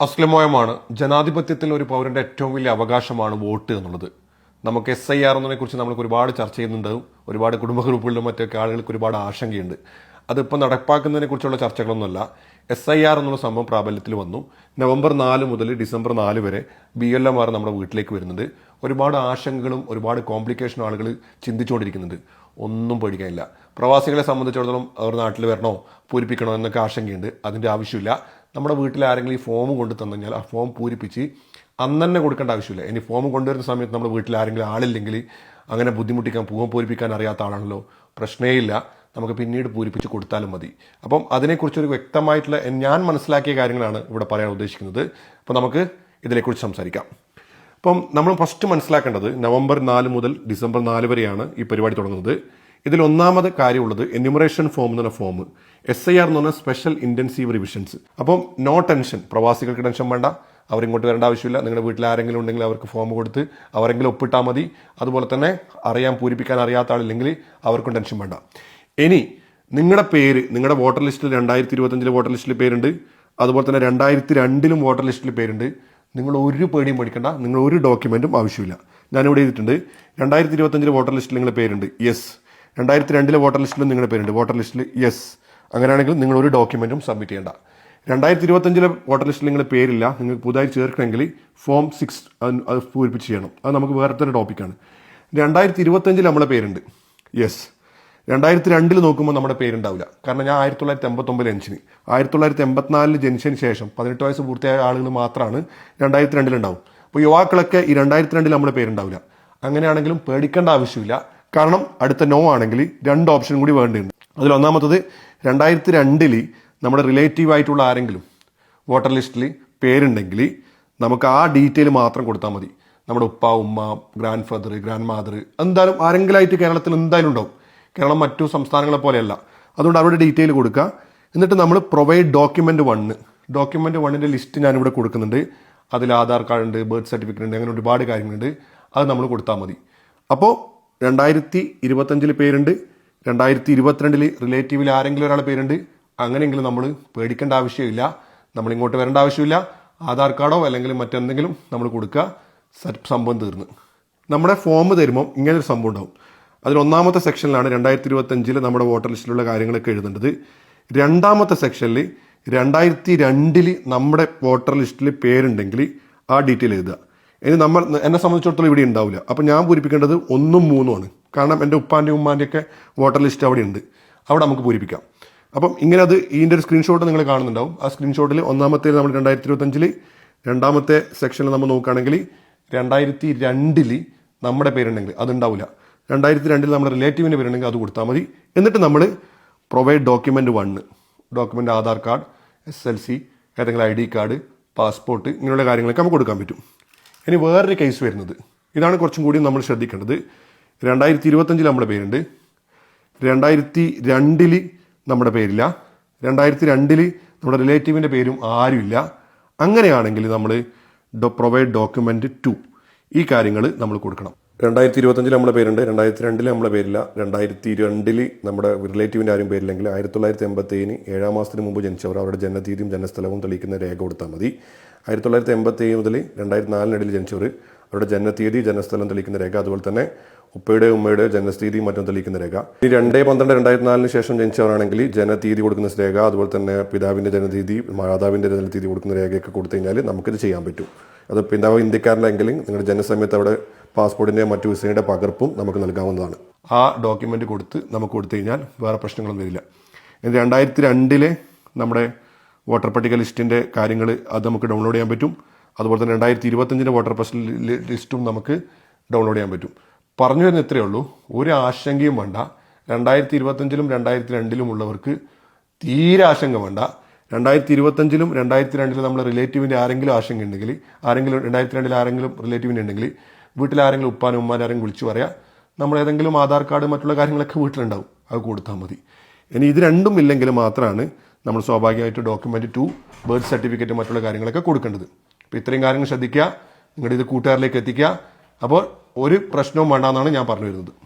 അസ്ലമോയമാണ് ജനാധിപത്യത്തിൽ ഒരു പൗരന്റെ ഏറ്റവും വലിയ അവകാശമാണ് വോട്ട് എന്നുള്ളത്. നമുക്ക് എസ് ഐ ആർ എന്നതിനെ കുറിച്ച് നമ്മൾക്ക് ഒരുപാട് ചർച്ച ചെയ്യുന്നുണ്ടാവും ഒരുപാട് കുടുംബ ഗ്രൂപ്പുകളിലും മറ്റൊക്കെ ആളുകൾക്ക് ഒരുപാട് ആശങ്കയുണ്ട്. അതിപ്പോൾ നടപ്പാക്കുന്നതിനെ കുറിച്ചുള്ള ചർച്ചകളൊന്നുമല്ല. എസ് ഐ ആർ എന്നുള്ള സംഭവം പ്രാബല്യത്തിൽ വന്നു. നവംബർ നാല് മുതൽ ഡിസംബർ നാല് വരെ ബി എൽ എം ആർ നമ്മുടെ വീട്ടിലേക്ക് വരുന്നത് ഒരുപാട് ആശങ്കകളും ഒരുപാട് കോംപ്ലിക്കേഷനും ആളുകൾ ചിന്തിച്ചുകൊണ്ടിരിക്കുന്നുണ്ട്. ഒന്നും പേടിക്കാനില്ല. പ്രവാസികളെ സംബന്ധിച്ചിടത്തോളം അവർ നാട്ടിൽ വരണോ പൂരിപ്പിക്കണോ എന്നൊക്കെ ആശങ്കയുണ്ട്. അതിന്റെ ആവശ്യമില്ല. നമ്മുടെ വീട്ടിൽ ആരെങ്കിലും ഈ ഫോം കൊണ്ടു തന്നു കഴിഞ്ഞാൽ ആ ഫോം പൂരിപ്പിച്ച് അന്ന് തന്നെ കൊടുക്കേണ്ട ആവശ്യമില്ല. ഇനി ഫോം കൊണ്ടുവരുന്ന സമയത്ത് നമ്മുടെ വീട്ടിൽ ആരെങ്കിലും ആളില്ലെങ്കിൽ അങ്ങനെ ബുദ്ധിമുട്ടിക്കാൻ പൂവം പൂരിപ്പിക്കാൻ അറിയാത്ത ആളാണല്ലോ. പ്രശ്നമില്ല നമുക്ക് പിന്നീട് പൂരിപ്പിച്ച് കൊടുത്താലും മതി. അപ്പം അതിനെക്കുറിച്ചൊരു വ്യക്തമായിട്ടുള്ള ഞാൻ മനസ്സിലാക്കിയ കാര്യങ്ങളാണ് ഇവിടെ പറയാൻ ഉദ്ദേശിക്കുന്നത്. അപ്പോൾ നമുക്ക് ഇതിനെക്കുറിച്ച് സംസാരിക്കാം. അപ്പം നമ്മൾ ഫസ്റ്റ് മനസ്സിലാക്കേണ്ടത് നവംബർ നാല് മുതൽ ഡിസംബർ നാല് വരെയാണ് ഈ പരിപാടി തുടങ്ങുന്നത്. ഇതിൽ ഒന്നാമത് കാര്യമുള്ളത് എന്യൂമറേഷൻ ഫോം എന്ന് ഫോം എസ് ഐ ആർ എന്ന് പറഞ്ഞ സ്പെഷ്യൽ ഇന്റൻസീവ് റിവിഷൻസ് അപ്പം നോ ടെൻഷൻ പ്രവാസികൾക്ക് ടെൻഷൻ വേണ്ട അവരിങ്ങോട്ട് വരേണ്ട ആവശ്യമില്ല. നിങ്ങളുടെ വീട്ടിൽ ആരെങ്കിലും ഉണ്ടെങ്കിൽ അവർക്ക് ഫോം കൊടുത്ത് അവരെങ്കിലും ഒപ്പിട്ടാൽ മതി. അതുപോലെ തന്നെ അറിയാൻ പൂരിപ്പിക്കാൻ അറിയാത്ത ആളില്ലെങ്കിൽ അവർക്കും ടെൻഷൻ വേണ്ട. ഇനി നിങ്ങളുടെ പേര് നിങ്ങളുടെ വോട്ടർ ലിസ്റ്റിൽ രണ്ടായിരത്തി ഇരുപത്തഞ്ചിലെ വോട്ടർ ലിസ്റ്റിൽ പേരുണ്ട്. അതുപോലെ തന്നെ രണ്ടായിരത്തി രണ്ടിലും വോട്ടർ ലിസ്റ്റിൽ പേരുണ്ട്. നിങ്ങൾ ഒരു പേടിയും പഠിക്കണ്ട. നിങ്ങൾ ഒരു ഡോക്യുമെന്റും ആവശ്യമില്ല. ഞാനിവിടെ ചെയ്തിട്ടുണ്ട് രണ്ടായിരത്തി ഇരുപത്തഞ്ചിലെ വോട്ടർ ലിസ്റ്റിൽ നിങ്ങളുടെ പേരുണ്ട്. യെസ് രണ്ടായിരത്തി രണ്ടിലെ വോട്ടർ ലിസ്റ്റിലും നിങ്ങളുടെ പേരുണ്ട്. വോട്ടർ ലിസ്റ്റിൽ യെസ് അങ്ങനെയാണെങ്കിൽ നിങ്ങൾ ഒരു ഡോക്യുമെന്റും സബ്മിറ്റ് ചെയ്യേണ്ട. രണ്ടായിരത്തി ഇരുപത്തഞ്ചിലെ വോട്ടർ ലിസ്റ്റിൽ നിങ്ങളുടെ പേരില്ല. നിങ്ങൾക്ക് പുതുതായി ചേർക്കണമെങ്കിൽ ഫോം സിക്സ് അത് പൂരിപ്പിച്ച് ചെയ്യണം. അത് നമുക്ക് വേറെ തന്നെ ടോപ്പിക്കാണ് രണ്ടായിരത്തി ഇരുപത്തഞ്ചിൽ നമ്മളെ പേരുണ്ട്. യെസ് രണ്ടായിരത്തി രണ്ടിൽ നോക്കുമ്പോൾ നമ്മുടെ പേരുണ്ടാവില്ല. കാരണം ഞാൻ ആയിരത്തി തൊള്ളായിരത്തി എൺപത്തൊമ്പതിൽ ജനിച്ചിന്. ആയിരത്തി തൊള്ളായിരത്തി എൺപത്തിനാലിൽ ജനിച്ചതിന് ശേഷം പതിനെട്ട് വയസ്സ് പൂർത്തിയായ ആളുകൾ മാത്രമാണ് രണ്ടായിരത്തി രണ്ടിലുണ്ടാവും അപ്പോൾ യുവാക്കളൊക്കെ ഈ രണ്ടായിരത്തി രണ്ടിൽ നമ്മുടെ പേരുണ്ടാവില്ല. അങ്ങനെയാണെങ്കിലും പേടിക്കേണ്ട ആവശ്യമില്ല. കാരണം അടുത്ത നോ ആണെങ്കിൽ രണ്ട് ഓപ്ഷൻ കൂടി വേണ്ടിയുണ്ട് അതിൽ ഒന്നാമത്തത് രണ്ടായിരത്തി രണ്ടിൽ നമ്മുടെ റിലേറ്റീവ് ആയിട്ടുള്ള ആരെങ്കിലും വോട്ടർ ലിസ്റ്റിൽ പേരുണ്ടെങ്കിൽ നമുക്ക് ആ ഡീറ്റെയിൽ മാത്രം കൊടുത്താൽ മതി. നമ്മുടെ ഉപ്പ ഉമ്മ ഗ്രാൻഡ് ഫാദർ ഗ്രാൻഡ് മാദർ എന്തായാലും ആരെങ്കിലായിട്ട് കേരളത്തിൽ എന്തായാലും ഉണ്ടാവും. കേരളം മറ്റു സംസ്ഥാനങ്ങളെ പോലെയല്ല. അതുകൊണ്ട് അവരുടെ ഡീറ്റെയിൽ കൊടുക്കുക. എന്നിട്ട് നമ്മൾ പ്രൊവൈഡ് ഡോക്യുമെന്റ് വണ്ണ് ഡോക്യുമെന്റ് വണ്ണിന്റെ ലിസ്റ്റ് ഞാനിവിടെ കൊടുക്കുന്നുണ്ട്. അതിൽ ആധാർ കാർഡ് ഉണ്ട് ബർത്ത് സർട്ടിഫിക്കറ്റ് ഉണ്ട് അങ്ങനെ ഒരുപാട് കാര്യങ്ങളുണ്ട്. അത് നമ്മൾ കൊടുത്താൽ മതി. അപ്പോൾ രണ്ടായിരത്തി ഇരുപത്തഞ്ചിൽ പേരുണ്ട്. രണ്ടായിരത്തി ഇരുപത്തിരണ്ടിൽ റിലേറ്റീവിൽ ആരെങ്കിലും ഒരാൾ പേരുണ്ട്. അങ്ങനെയെങ്കിലും നമ്മൾ പേടിക്കേണ്ട ആവശ്യമില്ല. നമ്മൾ ഇങ്ങോട്ട് വരേണ്ട ആവശ്യമില്ല. ആധാർ കാർഡോ അല്ലെങ്കിൽ മറ്റെന്തെങ്കിലും നമ്മൾ കൊടുക്കുക. സംഭവം തീർന്ന്. നമ്മുടെ ഫോം തരുമ്പോൾ ഇങ്ങനൊരു സംഭവം ഉണ്ടാവും. അതിൽ ഒന്നാമത്തെ സെക്ഷനിലാണ് രണ്ടായിരത്തി ഇരുപത്തഞ്ചിൽ നമ്മുടെ വോട്ടർ ലിസ്റ്റിലുള്ള കാര്യങ്ങളൊക്കെ എഴുതേണ്ടത് രണ്ടാമത്തെ സെക്ഷനിൽ രണ്ടായിരത്തി രണ്ടിൽ നമ്മുടെ വോട്ടർ ലിസ്റ്റിൽ പേരുണ്ടെങ്കിൽ ആ ഡീറ്റെയിൽ എഴുതുക. ഇനി നമ്മൾ എന്നെ സംബന്ധിച്ചിടത്തോളം ഇവിടെ ഉണ്ടാവില്ല. അപ്പം ഞാൻ പൂരിപ്പിക്കേണ്ടത് ഒന്നും മൂന്നുമാണ്. കാരണം എന്റെ ഉപ്പാന്റെയും ഉമ്മാന്റെയൊക്കെ വോട്ടർ ലിസ്റ്റ് അവിടെ ഉണ്ട് അവിടെ നമുക്ക് പൂരിപ്പിക്കാം. അപ്പം ഇങ്ങനെ അത് ഇതിന്റെ ഒരു സ്ക്രീൻഷോട്ട് നിങ്ങൾ കാണുന്നുണ്ടാവും. ആ സ്ക്രീൻഷോട്ടിൽ ഒന്നാമത്തെ നമ്മൾ രണ്ടായിരത്തി ഇരുപത്തഞ്ചിൽ രണ്ടാമത്തെ സെക്ഷനിൽ നമ്മൾ നോക്കുകയാണെങ്കിൽ രണ്ടായിരത്തി രണ്ടിൽ നമ്മുടെ പേരുണ്ടെങ്കിൽ അതുണ്ടാവില്ല രണ്ടായിരത്തി രണ്ടിൽ നമ്മുടെ റിലേറ്റീവിന്റെ പേരുണ്ടെങ്കിൽ അത് കൊടുത്താൽ മതി. എന്നിട്ട് നമ്മൾ provide document one document Aadhaar card S L C ഏതെങ്കിലും ഐ ഡി കാർഡ് പാസ്പോർട്ട് ഇങ്ങനെയുള്ള കാര്യങ്ങളൊക്കെ നമുക്ക് കൊടുക്കാൻ പറ്റും. ഇനി വേറൊരു കേസ് വരുന്നത്. ഇതാണ് കുറച്ചും കൂടി നമ്മൾ ശ്രദ്ധിക്കേണ്ടത്. രണ്ടായിരത്തി ഇരുപത്തഞ്ചിൽ നമ്മുടെ പേരുണ്ട്. രണ്ടായിരത്തി രണ്ടിൽ നമ്മുടെ പേരില്ല. രണ്ടായിരത്തി രണ്ടിൽ നമ്മുടെ റിലേറ്റീവിന്റെ പേരും ആരുമില്ല അങ്ങനെയാണെങ്കിൽ നമ്മൾ ഡോ പ്രൊവൈഡ് ഡോക്യുമെന്റ് ടു ഈ കാര്യങ്ങൾ നമ്മൾ കൊടുക്കണം. രണ്ടായിരത്തി ഇരുപത്തഞ്ചിൽ നമ്മുടെ പേരുണ്ട്. രണ്ടായിരത്തി രണ്ടിൽ നമ്മുടെ പേരില്ല. രണ്ടായിരത്തി രണ്ടിൽ നമ്മുടെ റിലേറ്റീവിന്റെ ആരും പേരില്ലെങ്കിൽ ആയിരത്തി തൊള്ളായിരത്തി എൺപത്തി ഏഴിന് ഏഴാം മാസത്തിന് മുമ്പ് ജനിച്ചവർ അവരുടെ ജനനതീതിയും ജനസ്ഥലവും തെളിയിക്കുന്ന രേഖ കൊടുത്താൽ മതി. ആയിരത്തി തൊള്ളായിരത്തി എൺപത്തി ഏഴ് മുതൽ രണ്ടായിരത്തി നാലിനിടയിൽ ജനിച്ചവർ അവരുടെ ജനനതീയതി ജനസ്ഥലം തെളിയിക്കുന്ന രേഖ അതുപോലെ തന്നെ ഉപ്പയുടെ ഉമ്മയുടെ ജനസ്ഥിതിയും മറ്റും തെളിയിക്കുന്ന രേഖ. ഈ രണ്ടേ പന്ത്രണ്ട് രണ്ടായിരത്തി നാലിന് ശേഷം ജനിച്ചവരാണെങ്കിൽ ജനതീതി കൊടുക്കുന്ന രേഖ അതുപോലെ തന്നെ പിതാവിന്റെ ജനതീതി മാതാവിന്റെ ജനതീതി കൊടുക്കുന്ന രേഖയൊക്കെ കൊടുത്തു കഴിഞ്ഞാൽ നമുക്കിത് ചെയ്യാൻ പറ്റും. അത് പിതാവ് ഇന്ത്യക്കാരനെങ്കിലും നിങ്ങളുടെ ജനസമയത്ത് അവിടെ പാസ്പോർട്ടിന്റെ മറ്റു വിസയുടെ പകർപ്പും നമുക്ക് നൽകാവുന്നതാണ്. ആ ഡോക്യുമെന്റ് കൊടുത്ത് നമുക്ക് കൊടുത്തു കഴിഞ്ഞാൽ വേറെ പ്രശ്നങ്ങളൊന്നും വരില്ല. രണ്ടായിരത്തി രണ്ടിലെ നമ്മുടെ വോട്ടർ പട്ടിക ലിസ്റ്റിന്റെ കാര്യങ്ങൾ അത് നമുക്ക് ഡൗൺലോഡ് ചെയ്യാൻ പറ്റും. അതുപോലെ തന്നെ രണ്ടായിരത്തി ഇരുപത്തഞ്ചിന്റെ വോട്ടർ പട്ടിക ലിസ്റ്റും നമുക്ക് ഡൗൺലോഡ് ചെയ്യാൻ പറ്റും. പറഞ്ഞു വരുന്ന ഇത്രയേ ഉള്ളൂ. ഒരു ആശങ്കയും വേണ്ട. രണ്ടായിരത്തി ഇരുപത്തഞ്ചിലും രണ്ടായിരത്തി രണ്ടിലും ഉള്ളവർക്ക് തീരെ ആശങ്ക വേണ്ട. രണ്ടായിരത്തി ഇരുപത്തഞ്ചിലും രണ്ടായിരത്തി രണ്ടിലും നമ്മൾ റിലേറ്റീവിന്റെ ആരെങ്കിലും ആശങ്ക ഉണ്ടെങ്കിൽ ആരെങ്കിലും രണ്ടായിരത്തി രണ്ടിൽ ആരെങ്കിലും റിലേറ്റീവിന്റെ ഉണ്ടെങ്കിൽ വീട്ടിൽ ആരെങ്കിലും ഉപ്പാനും ഉമ്മാനും ആരെങ്കിലും വിളിച്ചു പറയാം നമ്മൾ ഏതെങ്കിലും ആധാർ കാർഡ് മറ്റുള്ള കാര്യങ്ങളൊക്കെ വീട്ടിലുണ്ടാവും. അത് കൊടുത്താൽ മതി. ഇനി ഇത് രണ്ടും ഇല്ലെങ്കിൽ മാത്രമാണ് നമ്മൾ സ്വാഭാവികമായിട്ട് ഡോക്യുമെന്റ് ടു ബർത്ത് സർട്ടിഫിക്കറ്റ് മറ്റുള്ള കാര്യങ്ങളൊക്കെ കൊടുക്കേണ്ടത്. അപ്പോൾ ഇത്രയും കാര്യങ്ങൾ ശ്രദ്ധിക്കുക നിങ്ങളുടെ ഇത് കൂട്ടുകാരിലേക്ക് എത്തിക്കുക. അപ്പോൾ ഒരു പ്രശ്നവും വേണ്ടെന്നാണ് ഞാൻ പറഞ്ഞു വരുന്നത്.